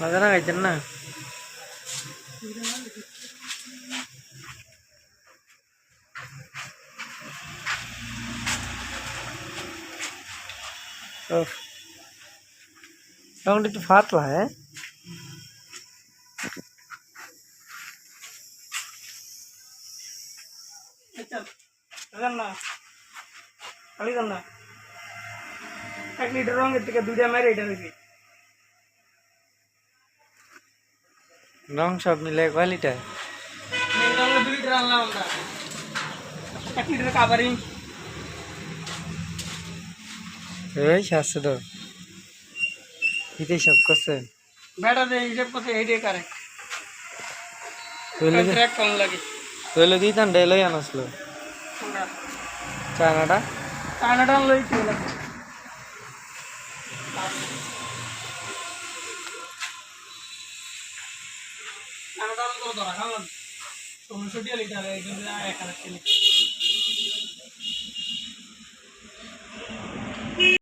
দিতেন না? উফ। এখন একটু ফাতলা হ্যাঁ? এক লিটার রঙের থেকে দুইটা মেরে এটা হয়েছে রং সব মিলে কয় লিটার দুই লিটার আনলাম আমরা এক লিটার কাভারিং এই সাতশো তো হিতে সব করছে? ব্যাটা দিয়ে হিসেব করছে এইটাই কারে তৈলে ট্র্যাক কম লাগে তৈলে দিতাম ডেলই আনসলো আমরা চায়নাটা কানাডা আনলো ধরা খাওয়ান ষোলোশো লিটার এক হাজার লিটার